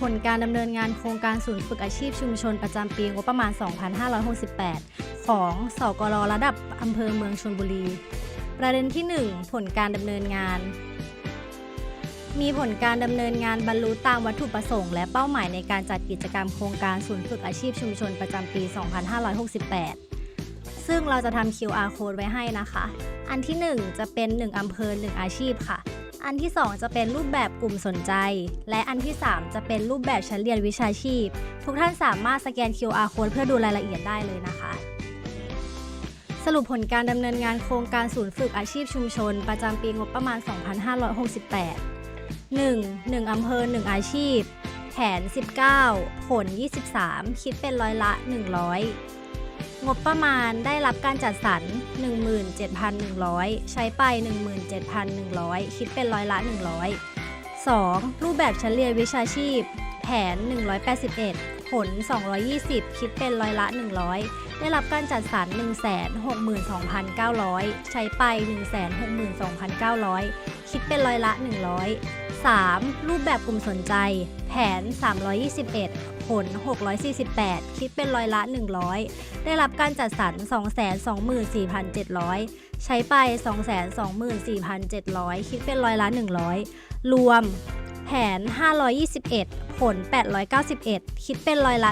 ผลการดำเนินงานโครงการศูนย์ฝึกอาชีพชุมชนประจำปีงบประมาณ 2568 ของสกรระดับอำเภอเมืองชลบุรี ประเด็นที่ 1 ผลการดำเนินงาน มีผลการดำเนินงานบรรลุตามวัตถุประสงค์และเป้าหมายในการจัดกิจกรรมโครงการศูนย์ฝึกอาชีพชุมชนประจำปี 2568 ซึ่งเราจะทำ QR code ไว้ให้นะคะ อันที่ 1 จะเป็น 1อำเภอ 1 อาชีพค่ะ อันที่ 2 จะเป็นรูปแบบกลุ่มสนใจ และอันที่ 3 จะเป็นรูปแบบชั้นเรียนวิชาชีพ ทุกท่านสามารถสแกน QR code เพื่อดูรายละเอียดได้เลยนะคะ สรุปผลการดำเนินงานโครงการศูนย์ฝึกอาชีพชุมชน ประจำปีงบประมาณ 2568 1. 1อำเภอ 1 อาชีพ แผน 19 ผล 23 คิดเป็นร้อยละ 100 งบประมาณได้รับการจัดสรร 17,100 ใช้ไป 17,100 คิดเป็นร้อยละ 100 2. รูปแบบชั้นเรียนวิชาชีพ แผน 181 ผล 220 คิดเป็นร้อยละ 100 ได้รับการจัดสรร 162,900 ใช้ไป 162,900 คิดเป็นร้อยละ 100 3. รูปแบบกลุ่มสนใจ แผน 321 ผล 648 คิดเป็นร้อยละ 100 ได้รับการจัดสรร 224,700 ใช้ไป 224,700 คิดเป็นร้อยละ 100 รวม แผน 521 ผล 891 คิดเป็นร้อยละ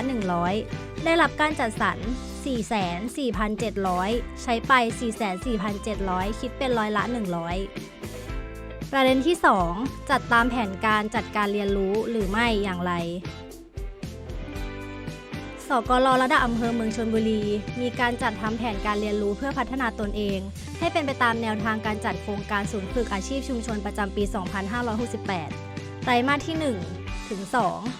100 ได้รับการจัดสรร 44,700 ใช้ไป 44,700 คิดเป็นร้อยละ 100 ประเด็นที่ 2 จัดตามแผนการจัดการเรียนรู้หรือไม่อย่างไร สกลระดับอำเภอเมืองชนบุรี มีการจัดทำแผนการเรียนรู้เพื่อพัฒนาตนเอง ให้เป็นไปตามแนวทางการจัดโครงการศูนย์ฝึกอาชีพชุมชนประจำปี 2568 ไตรมาสที่ 1 ถึง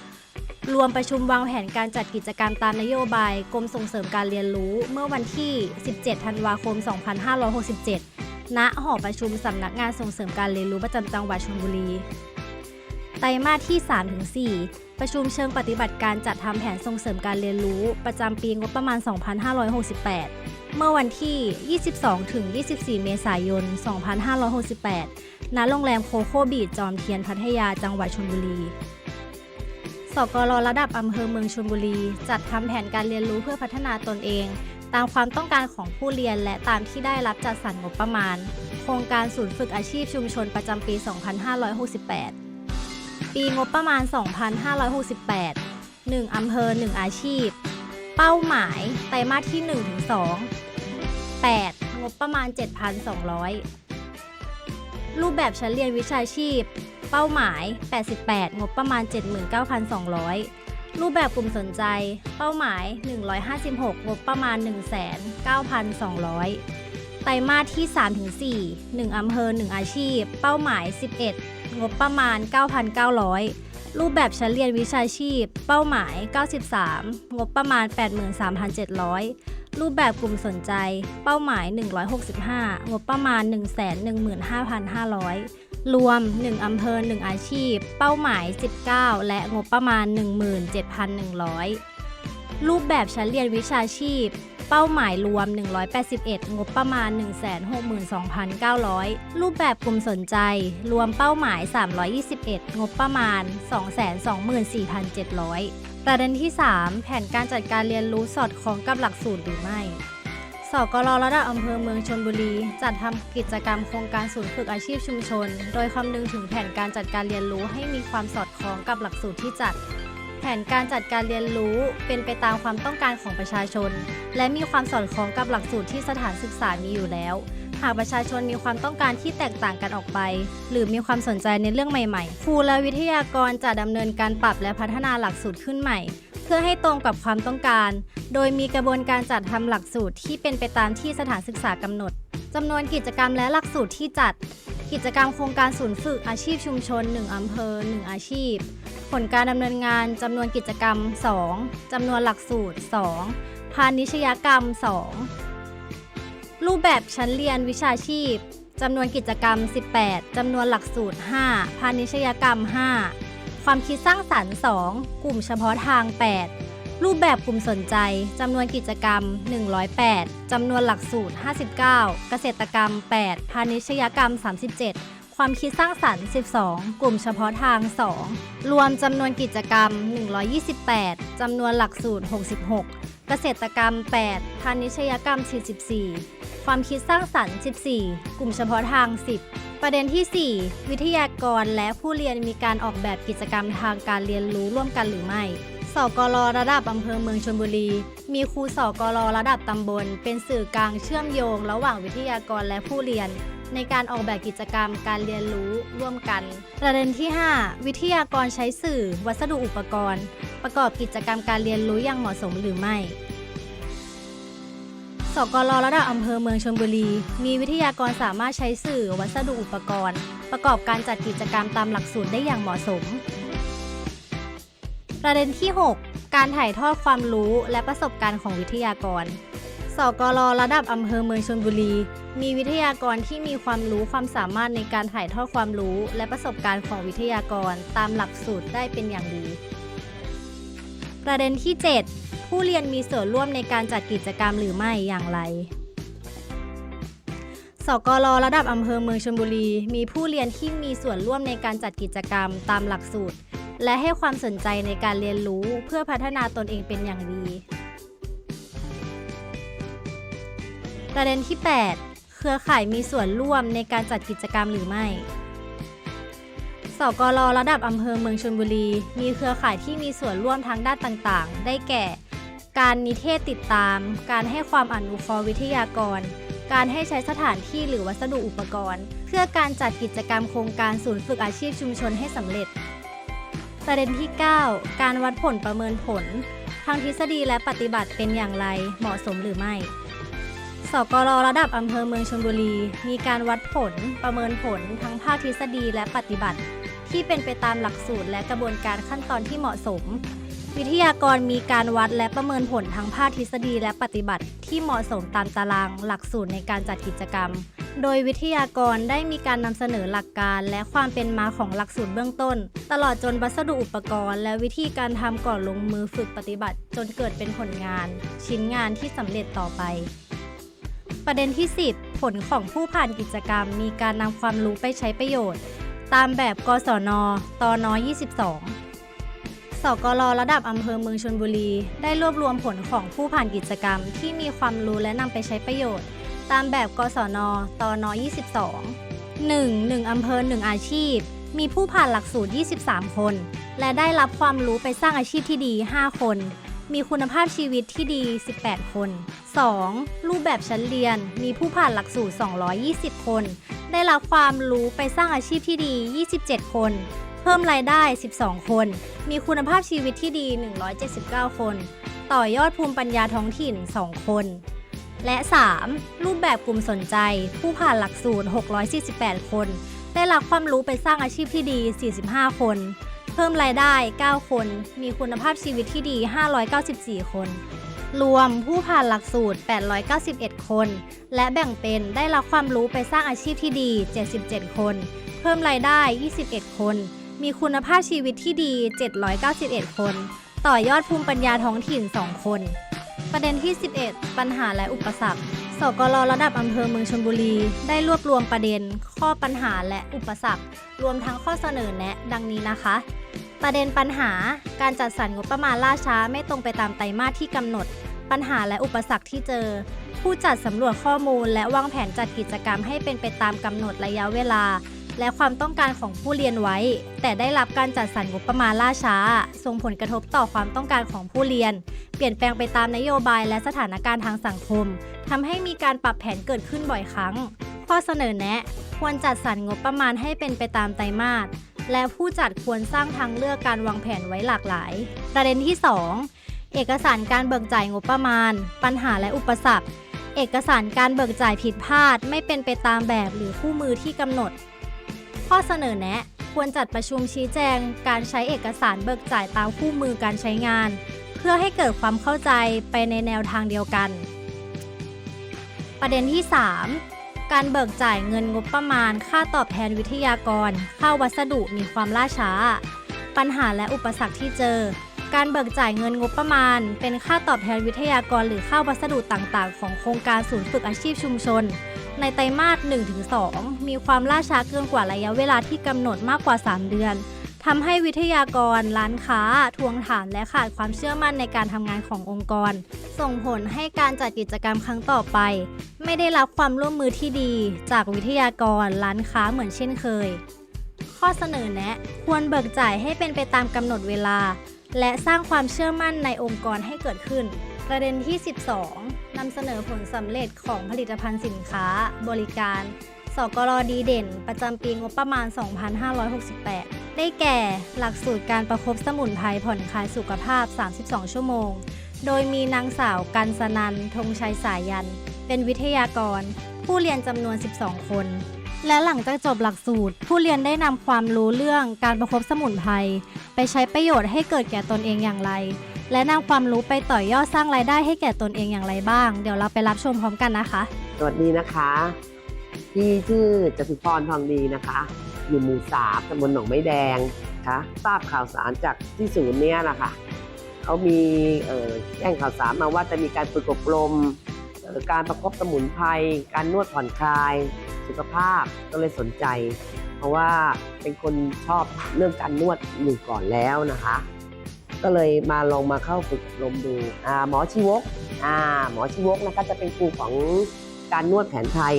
2รวมประชุมวางแผนการจัดกิจกรรมตามนโยบาย กรมส่งเสริมการเรียนรู้เมื่อวันที่ 17 ธันวาคม 2567 ณหอประชุมสำนักงานส่งเสริมการเรียนรู้ประจำจังหวัดชลบุรี ไตรมาสที่ 3-4 ประชุมเชิงปฏิบัติการจัดทำแผนส่งเสริมการเรียนรู้ประจำปีงบประมาณ 2568 เมื่อวันที่ 22-24 เมษายน 2568 ณ โรงแรมโคโค่บีชจอมเทียนพัทยาจังหวัดชลบุรีสกลระดับอำเภอเมืองชลบุรี จัดทำแผนการเรียนรู้เพื่อพัฒนาตนเอง ตามความต้องการของผู้เรียนและตามที่ได้รับจัดสรรงบประมาณ โครงการศูนย์ฝึกอาชีพชุมชนประจำปี 2568 ปีงบประมาณ 2568 1อำเภอ 1 อาชีพ เป้าหมาย ไตรมาสที่ 1 ถึง 2 8 งบประมาณ 7,200 รูปแบบชั้นเรียนวิชาชีพ เป้าหมาย 88 งบประมาณ 79,200 รูปแบบกลุ่มสนใจ เป้าหมาย 156 งบประมาณ 19,200 ไตรมาสที่ 3-4 1อำเภอ 1 อาชีพ เป้าหมาย 11 งบประมาณ 9,900 รูปแบบชั้นเรียนวิชาชีพ เป้าหมาย 93 งบประมาณ 83,700 รูปแบบกลุ่มสนใจ เป้าหมาย 165 งบประมาณ 115,500 รวม 1 อำเภอ 1 อาชีพ เป้าหมาย 19 และงบประมาณ 17,100 รูปแบบชั้นเรียนวิชาชีพ เป้าหมายรวม 181 งบประมาณ 162,900 รูปแบบกลุ่มสนใจ รวมเป้าหมาย 321 งบประมาณ 224,700 ประเด็นที่ 3 แผนการจัดการเรียนรู้สอดคล้องกับหลักสูตรหรือไม่ สกลระดับอำเภอเมืองชนบุรี จัดทำกิจกรรมโครงการศูนย์ฝึกอาชีพชุมชน โดยคำนึงถึงแผนการจัดการเรียนรู้ให้มีความสอดคล้องกับหลักสูตรที่จัด แผนการจัดการเรียนรู้เป็นไปตามความต้องการของประชาชน และมีความสอดคล้องกับหลักสูตรที่สถานศึกษามีอยู่แล้ว หากประชาชนมีความต้องการที่แตกต่างกันออกไป หรือมีความสนใจในเรื่องใหม่ๆครูและวิทยากรจะดำเนินการปรับและพัฒนาหลักสูตรขึ้นใหม่ เพื่อให้ตรงกับความต้องการ โดยมีกระบวนการจัดทำหลักสูตรที่เป็นไปตามที่สถานศึกษากำหนดจำนวนกิจกรรมและหลักสูตรที่จัด กิจกรรมโครงการศูนย์ฝึกอาชีพชุมชน 1อำเภอ 1 อาชีพ ผลการดำเนินงานจำนวนกิจกรรม 2จำนวนหลักสูตร 2 พาณิชยกรรม 2 รูปแบบชั้นเรียนวิชาชีพจำนวนกิจกรรม 18จำนวนหลักสูตร 5 พาณิชยกรรม 5 ความคิดสร้างสรรค์ 2 กลุ่มเฉพาะทาง 8 รูปแบบกลุ่มสนใจจำนวนกิจกรรม 108จำนวนหลักสูตร 59 เกษตรกรรม 8 พาณิชยกรรม 37 ความคิดสร้างสรรค์ 12 กลุ่มเฉพาะทาง 2 รวมจำนวนกิจกรรม 128จำนวนหลักสูตร 66 เกษตรกรรม 8 พาณิชยกรรม 44 ความคิดสร้างสรรค์ 14 กลุ่มเฉพาะทาง 10 ประเด็นที่ 4 วิทยากรและผู้เรียนมีการออกแบบกิจกรรมทางการเรียนรู้ร่วมกันหรือไม่สกลระดับอำเภอเมืองชลบุรี มีครูสกลระดับตำบล เป็นสื่อกลางเชื่อมโยง ระหว่างวิทยากรและผู้เรียน ในการออกแบบกิจกรรมการเรียนรู้ร่วมกัน ประเด็นที่ 5 วิทยากรใช้สื่อ วัสดุอุปกรณ์ ประกอบกิจกรรมการเรียนรู้อย่างเหมาะสมหรือไม่สกลระดับอำเภอเมืองชลบุรี มีวิทยากรสามารถใช้สื่อวัสดุอุปกรณ์ ประกอบการจัดกิจกรรมตามหลักสูตรได้อย่างเหมาะสม ประเด็นที่ 6 การถ่ายทอดความรู้และประสบการณ์ของวิทยากรสกลระดับอำเภอเมืองชลบุรี มีวิทยากรที่มีความรู้ความสามารถในการถ่ายทอดความรู้ และประสบการณ์ของวิทยากรตามหลักสูตรได้เป็นอย่างดี ประเด็นที่ 7 ผู้เรียนมีส่วนร่วมในการจัดกิจกรรมหรือไม่อย่างไร สกลระดับอำเภอเมืองชลบุรี มีผู้เรียนที่มีส่วนร่วมในการจัดกิจกรรมตามหลักสูตร และให้ความสนใจในการเรียนรู้เพื่อพัฒนาตนเองเป็นอย่างดี ประเด็นที่ 8 เครือข่ายมีส่วนร่วมในการจัดกิจกรรมหรือไม่ สกลระดับอำเภอเมืองชลบุรี มีเครือข่ายที่มีส่วนร่วมทางด้านต่างๆ ได้แก่ การนิเทศติดตาม การให้ความอนุเคราะห์วิทยากร การให้ใช้สถานที่หรือวัสดุอุปกรณ์ เพื่อการจัดกิจกรรมโครงการศูนย์ฝึกอาชีพชุมชนให้สำเร็จ ประเด็นที่ 9 การวัดผลประเมินผล ทางทฤษฎีและปฏิบัติเป็นอย่างไร เหมาะสมหรือไม่สกลระดับอำเภอเมืองชลบุรี มีการวัดผล ประเมินผลทั้งภาคทฤษฎีและปฏิบัติ ที่เป็นไปตามหลักสูตรและกระบวนการขั้นตอนที่เหมาะสม วิทยากรมีการวัดและประเมินผลทั้งภาคทฤษฎีและปฏิบัติ ที่เหมาะสมตามตารางหลักสูตรในการจัดกิจกรรม โดยวิทยากรได้มีการนำเสนอหลักการและความเป็นมาของหลักสูตรเบื้องต้น ตลอดจนวัสดุอุปกรณ์ และวิธีการทำก่อนลงมือฝึกปฏิบัติ จนเกิดเป็นผลงาน ชิ้นงานที่สำเร็จต่อไปประเด็นที่ 10 ผลของผู้ผ่านกิจกรรม มีการนำความรู้ไปใช้ประโยชน์ ตามแบบกศนตน22 สกลระดับอำเภอเมืองชลบุรี ได้รวบรวมผลของผู้ผ่านกิจกรรม ที่มีความรู้และนำไปใช้ประโยชน์ ตามแบบกศนตน22 1. 1อำเภอ 1 อาชีพ มีผู้ผ่านหลักสูตร 23 คน และได้รับความรู้ไปสร้างอาชีพที่ดี 5 คน มีคุณภาพชีวิตที่ดี 18 คน 2. รูปแบบชั้นเรียน มีผู้ผ่านหลักสูตร 220 คน ได้รับความรู้ไปสร้างอาชีพที่ดี 27 คน เพิ่มรายได้ 12 คน มีคุณภาพชีวิตที่ดี 179 คน ต่อยอดภูมิปัญญาท้องถิ่น 2 คน และ 3. รูปแบบกลุ่มสนใจ ผู้ผ่านหลักสูตร 648 คน ได้รับความรู้ไปสร้างอาชีพที่ดี 45 คน เพิ่มรายได้ 9 คน มีคุณภาพชีวิตที่ดี 594 คน รวมผู้ผ่านหลักสูตร 891 คน และแบ่งเป็นได้รับความรู้ไปสร้างอาชีพที่ดี 77 คน เพิ่มรายได้ 21 คน มีคุณภาพชีวิตที่ดี 791 คน ต่อยอดภูมิปัญญาท้องถิ่น 2 คน ประเด็นที่ 11 ปัญหาและอุปสรรค สกลระดับอำเภอเมืองชลบุรี ได้รวบรวมประเด็น ข้อปัญหาและอุปสรรค รวมทั้งข้อเสนอแนะ ดังนี้นะคะ ประเด็นปัญหา การจัดสรรงบประมาณล่าช้าไม่ตรงไปตามไตรมาสที่กำหนด ปัญหาและอุปสรรคที่เจอ ผู้จัดสำรวจข้อมูล และวางแผนจัดกิจกรรมให้เป็นไปตามกำหนดระยะเวลา และความต้องการของผู้เรียนไว้ แต่ได้รับการจัดสรรงบประมาณล่าช้า ส่งผลกระทบต่อความต้องการของผู้เรียน เปลี่ยนแปลงไปตามนโยบายและสถานการณ์ทางสังคมทำให้มีการปรับแผนเกิดขึ้นบ่อยครั้ง ข้อเสนอแนะ ควรจัดสรรงบประมาณให้เป็นไปตามไตรมาสและผู้จัดควรสร้างทางเลือกการวางแผนไว้หลากหลาย ประเด็นที่ 2 เอกสารการเบิกจ่ายงบประมาณ ปัญหาและอุปสรรค เอกสารการเบิกจ่ายผิดพลาด ไม่เป็นไปตามแบบหรือคู่มือที่กำหนด ข้อเสนอแนะควรจัดประชุมชี้แจง การใช้เอกสารเบิกจ่ายตามคู่มือการใช้งาน เพื่อให้เกิดความเข้าใจไปในแนวทางเดียวกัน ประเด็นที่ 3 การเบิกจ่ายเงินงบประมาณ ค่าตอบแทนวิทยากร ค่าวัสดุมีความล่าช้า ปัญหาและอุปสรรคที่เจอ การเบิกจ่ายเงินงบประมาณ เป็นค่าตอบแทนวิทยากร หรือค่าวัสดุต่างๆ ของโครงการศูนย์ฝึกอาชีพชุมชน ในไตรมาส 1-2 มีความล่าช้าเกินกว่าระยะเวลาที่กำหนดมากกว่า 3 เดือนทำให้วิทยากร ร้านค้า ทวงถามและขาดความเชื่อมั่นในการทำงานขององค์กร ส่งผลให้การจัดกิจกรรมครั้งต่อไป ไม่ได้รับความร่วมมือที่ดี จากวิทยากร ร้านค้าเหมือนเช่นเคย ข้อเสนอแนะ ควรเบิกจ่ายให้เป็นไปตามกำหนดเวลา และสร้างความเชื่อมั่นในองค์กรให้เกิดขึ้น ประเด็นที่ 12นำเสนอผลสำเร็จของผลิตภัณฑ์สินค้า บริการ สกรดีเด่น ประจำปีงบประมาณ 2568 ได้แก่ หลักสูตรการประคบสมุนไพรผ่อนคลายสุขภาพ 32 ชั่วโมง โดยมีนางสาวกันสนันธงชัยสายัน เป็นวิทยากร ผู้เรียนจำนวน 12 คน และหลังจากจบหลักสูตร ผู้เรียนได้นำความรู้เรื่องการประคบสมุนไพรไปใช้ประโยชน์ให้เกิดแก่ตนเองอย่างไร และนำความรู้ไปต่อยยอดสร้างรายได้ให้แก่ตนเองอย่างไรบ้าง เดี๋ยวเราไปรับชมพร้อมกันนะคะ สวัสดีนะคะพี่ชื่อจตุพรทองดีนะคะ อยู่หมู่สามตำบลหนองไม้แดงนะคะทราบข่าวสารจากที่ศูนย์เนี้ยนะคะเขามีเอ่อแจ้งข่าวสารมาว่าจะมีการฝึกอบรมการประคบสมุนไพรการนวดผ่อนคลาย สุขภาพก็เลยสนใจ เพราะว่าเป็นคนชอบเรื่องการนวดอยู่ก่อนแล้วนะคะ ก็เลยมาลองมาเข้าฝึกอบรมดูอ่าหมอชีวกอ่าหมอชีวกนะคะจะเป็นครูของการนวดแผนไทย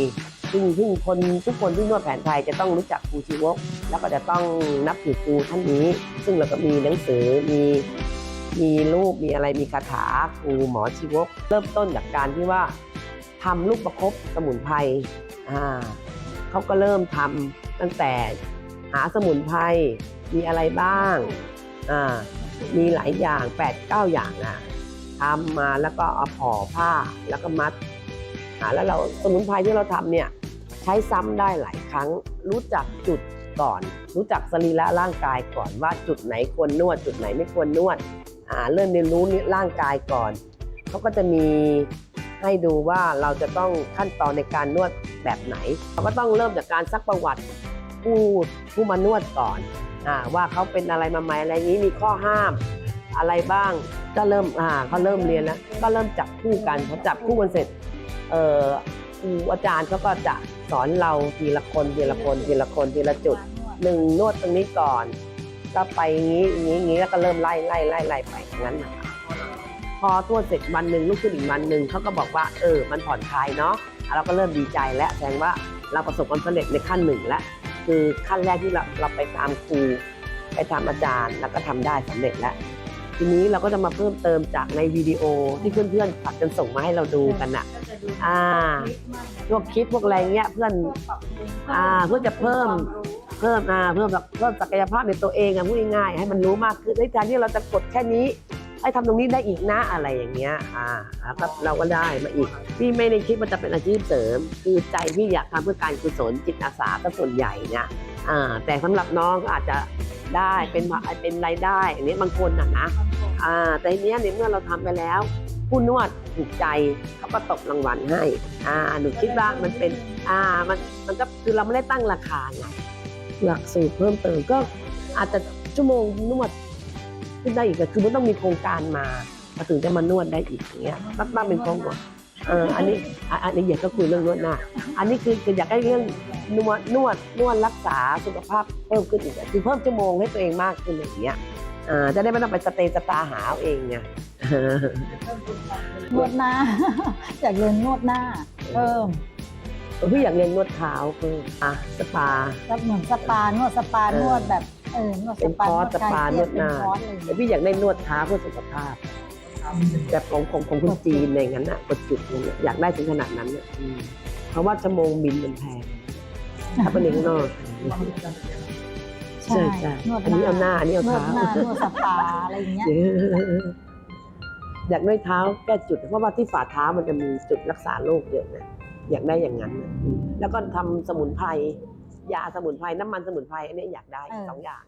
ซึ่งซึ่งคนทุกคนที่นวดแผนไทยจะต้องรู้จักครูชีวก แล้วก็จะต้องนับถือครูท่านนี้ ซึ่งเราก็มีหนังสือมีมีรูปมีอะไรมีคาถาครูหมอชีวก เริ่มต้นจากการที่ว่าทำลูกประคบสมุนไพรอ่าเขาก็เริ่มทำตั้งแต่หาสมุนไพรมีอะไรบ้างอ่า มีหลายอย่าง8ปดเก้าอย่างอะทำมาแล้วก็เอาห่อผ้าแล้วก็มัดอ่าแล้วเราสมุนไพรที่เราทำเนี่ยใช้ซ้ำได้หลายครั้ง รู้จักจุดก่อน รู้จักสรีระร่างกายก่อนว่าจุดไหนควรนวด จุดไหนไม่ควรนวดอ่าเริ่มเรียนรู้ร่างกายก่อนเขาก็จะมีให้ดูว่าเราจะต้องขั้นตอนในการนวดแบบไหน เราก็ต้องเริ่มจากการซักประวัติผู้ผู้มานวดก่อน ว่าเขาเป็นอะไรมาไหมอะไรนี้มีข้อห้ามอะไรบ้างก็เริ่มอ่าเขาเริ่มเรียนแล้ว ก็เริ่มจับคู่กันพอจับคู่กันเสร็จเออครูอาจารย์เขาก็จะสอนเราทีละคนทีละคนทีละคนทีละจุดหนึ่งนวดตรงนี้ก่อน ก็ไปงี้อย่างนี้อย่างนี้แล้วก็เริ่มไล่ไล่ไล่ไล่ไปอย่างนั้นนะคะพอนวดเสร็จวันหนึ่งลุกขึ้นอีกวันหนึ่งเขาก็บอกว่าเออมันผ่อนคลายเนาะเราก็เริ่มดีใจแล้วแสดงว่าเราประสบความสำเร็จในขั้นหนึ่งแล้ว คือขั้นแรกที่เราเราไปตามครูไปตามอาจารย์ แล้วก็ทำได้สำเร็จแล้ว ทีนี้เราก็จะมาเพิ่มเติมจากในวิดีโอที่เพื่อนๆผัดกันส่งมาให้เราดูกันน่ะอ่าพวกคลิปพวกอะไรเงี้ยเพื่อนอ่าเพื่อจะเพิ่มเพิ่มอ่าเพิ่มแบบเพิ่มศักยภาพในตัวเองอะพูดง่ายๆให้มันรู้มากขึ้นในการที่เราจะกดแค่นี้ ให้ทำตรงนี้ได้อีกนะอะไรอย่างเงี้ย อ่าแล้วก็เราก็ได้มาอีก พี่ไม่ได้คิดว่าจะเป็นอาชีพเสริม คือใจพี่อยากทำเพื่อการกุศลจิตอาสาก็ส่วนใหญ่เนี่ยอ่าแต่สำหรับน้องอาจจะได้เป็นเป็นรายได้อันนี้บางคนน่ะนะอ่าแต่เนี้ยในเมื่อเราทำไปแล้วผู้นวดถูกใจเขาก็ตบรางวัลให้อ่าหนูคิดว่ามันเป็นอ่ามันมันก็คือเราไม่ได้ตั้งราคาไงหลักสูตรเพิ่มเติมก็อาจจะชั่วโมงนวด ขึ้นได้อีกก็คือมันต้องมีโครงการมามาถึงจะมานวดได้อีกอย่างเงี้ยตั้งตั้งเป็นโครงการเอออันนี้อะอันนี้อยากก็คุยเรื่องนวดหน้าอันนี้คือคืออยากให้เรื่องนวดนวดนวดรักษาสุขภาพเพิ่มขึ้นอีกอะคือเพิ่มชั่วโมงให้ตัวเองมากขึ้นอย่างเงี้ยอ่าจะได้ไม่ต้องไปสเตย์สตาร์หาเอาเองไงนวดหน้าอยากเรียนนวดหน้าเพิ่มพี่อยากเรียนนวดเท้าเพิ่มอะสปาแล้วเหมือนสปานวดสปาเออนวดแบบ เออนวดสเป็นปาคอร์สวดคลายสปาเครียดนวดหน้าเป็นคอร์สอะไรอย่างแต่เงี้ยพี่อยากได้นวดเท้าเพื่อสุขภาพแบบของของของคนจีนอะไรอย่างนั้นอะกดจุดอย่างเงี้ยอยากได้ถึงขนาดนั้นอะอืมเพราะว่าชั่วโมงบินมันแพงถ้าเป็นเองนอก ใช่ใช่นวดอันนี้เอาหน้าอันนี้เอานวดเท้า หน้านวดสปาอะไรอย่างเงี้ยเยอะอยากได้เท้าแก้จุด เพราะว่าที่ฝ่าเท้ามันจะมีจุดรักษาโรคเยอะนะอยากได้อย่างนั้นน่ะอืมแล้วก็ทำสมุนไพร ยาสมุนไพรน้ำมันสมุนไพรอันนี้อยากได้สองอย่าง